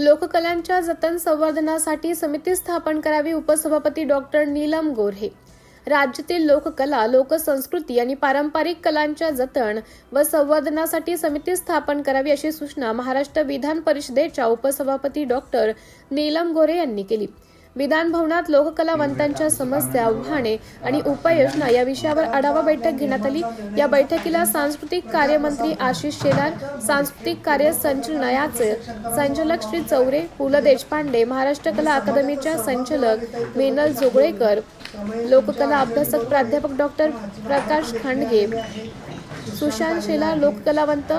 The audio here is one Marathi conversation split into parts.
लोककलांच्या जतन संवर्धनासाठी समिती स्थापन करावी उपसभापती डॉक्टर नीलम गोऱ्हे. राज्यातील लोककला लोकसंस्कृती आणि पारंपरिक कलांच्या जतन व संवर्धनासाठी समिती स्थापन करावी अशी सूचना महाराष्ट्र विधान परिषदेच्या उपसभापती डॉक्टर नीलम गोरे यांनी केली. विधान भवनात लोककलावंतांच्या समस्या आव्हाने आणि उपाययोजना या विषयावर आढावा बैठक घेण्यात आली. या बैठकीला सांस्कृतिक कार्यमंत्री आशिष शेलार सांस्कृतिक कार्य संचालनालयाचे संचालक श्री चौरे पु ल देशपांडे महाराष्ट्र कला अकादमीच्या संचालक मेनल जोगळेकर लोककला अभ्यासक प्राध्यापक डॉक्टर प्रकाश खांडगे सुशांत शेला लोककलावंत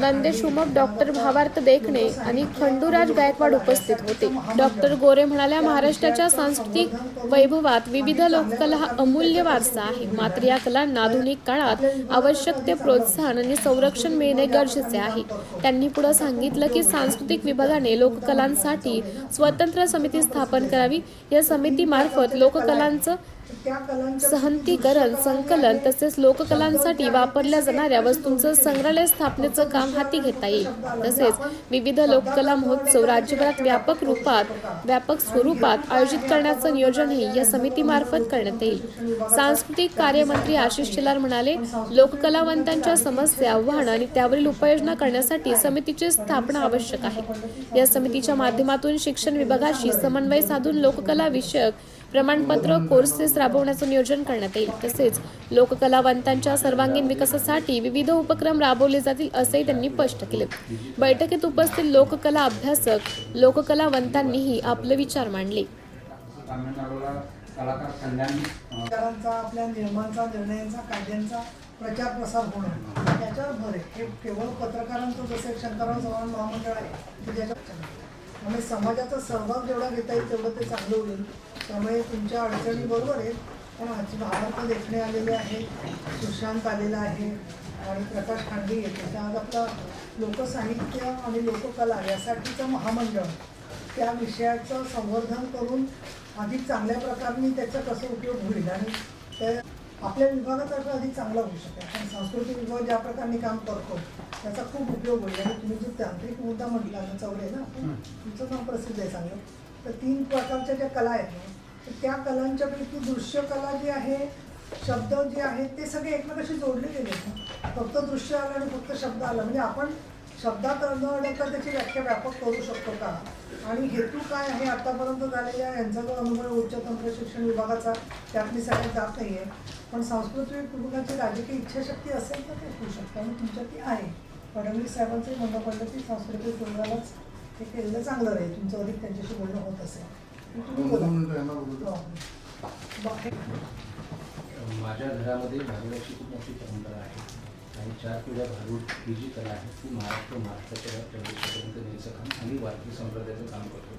नंदेश उमप डॉक्टर भावार्थ देखणे आणि खंडूराज गायकवाड उपस्थित होते. डॉक्टर गोरे म्हणाल्या महाराष्ट्राच्या सांस्कृतिक वैभवात विविध लोककला हा अमूल्य वारसा आहे. मात्र या कलांना आधुनिक काळात आवश्यक ते प्रोत्साहन आणि संरक्षण मिळणे गरजेचे आहे. त्यांनी पुढे सांगितलं की सांस्कृतिक विभागाने लोककलांसाठी स्वतंत्र समिती स्थापन करावी. या समितीमार्फत लोककलांचं सहंतीकरण संकलन तसेच लोककलांसाठी वापरल्या जाणाऱ्या वस्तूंचं संग्रहालय स्थापनेचं काम हाती घेता येईल. तसेच विविध लोककला महोत्सव राज्यभरात व्यापक रूपात व्यापक स्वरूपात आयोजित करण्याचं नियोजनही या समितीमार्फत करण्यात येईल. सांस्कृतिक कार्यमंत्री आशिष शेलार म्हणाले लोककलावंतांच्या समस्या आव्हानं आणि त्यावरील उपाययोजना करण्यासाठी समितीची स्थापना आवश्यक आहे. या समितीच्या माध्यमातून शिक्षण विभागाशी समन्वय साधून लोककला विषयक प्रमाणपत्र कोर्सेस राबवण्याचं नियोजन करण्यात येईल. तसेच लोककलावंतांच्या सर्वांगीण विकासासाठी विविध उपक्रम राबवले जातील असंही त्यांनी स्पष्ट केले. बैठकीत उपस्थित लोककला अभ्यासक लोककलावंतांनीही आपले विचार मांडले. आपल्या नियमांचा निर्णयांचा कायद्यांचा प्रचार प्रसार होणं. त्याच्यावर भर आहे. हे केवळ पत्रकारांचं जसं शंकरराव चव्हाण महामंडळ आहे की ज्याच्यावर त्यामुळे समाजाचा सहभाग जेवढा घेता येईल तेवढं ते चांगलं होईल. त्यामुळे तुमच्या अडचणी बरोबर आहेत. पण आजची भावार्थ देखणे आलेले आहे सुशांत आलेला आहे आणि प्रकाश खांडे येते आज आपला लोकसाहित्य आणि लोककला यासाठीचं महामंडळ त्या विषयाचं संवर्धन करून अधिक चांगल्या प्रकारे त्याचा कसं उपयोग होईल आणि ते आपल्या विभागातर्फे अधिक चांगला होऊ शकेल. कारण सांस्कृतिक विभाग ज्या प्रकारे काम करतो त्याचा खूप उपयोग होईल. आणि तुम्ही जो तांत्रिक मुद्दा म्हटला ना चौरे ना तुमचं नाव प्रसिद्ध आहे चांगलं. तर तीन प्रकारच्या ज्या कला आहेत त्या कलांच्यापैकी दृश्य कला जी आहे शब्द जे आहेत ते सगळे एकमेकाशी जोडले गेले फक्त दृश्य आलं आणि फक्त शब्द आला. म्हणजे आपण शब्दात न अडकता त्याची व्याख्या व्यापक करू शकतो का? आणि हेतू काय आहे? आतापर्यंत झालेल्या यांचा जो अनुभव उच्च तंत्र शिक्षण विभागाचा. त्यात मी सगळ्यात जात नाही आहे. पण सांस्कृतिक कुटुंबाची राजकीय इच्छाशक्ती असेल तर ते होऊ शकतं. आणि तुमच्या ती आहे. फडणवीस साहेबांचंही म्हणणं पडलं की सांस्कृतिक कुटुंबालाच हे केलेलं चांगलं राहील तुमचं अधिक त्यांच्याशी बोलणं होत असेल. माझ्या घरामध्ये भारुडाची खूप मोठी परंपरा आहे. आणि चार पिढ्या भारूड ही जी कला आहे ती महाराष्ट्र महाराष्ट्राच्या प्रदेशापर्यंत न्यायचं काम आम्ही वारकरी संप्रदायाचं काम करतो.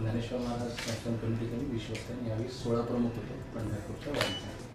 ज्ञानेश्वर महाराज संस्थान कमिटीकडे विश्वस्त यावेळी सोळा प्रमुख होतो पंढरपूरच्या वारीचा.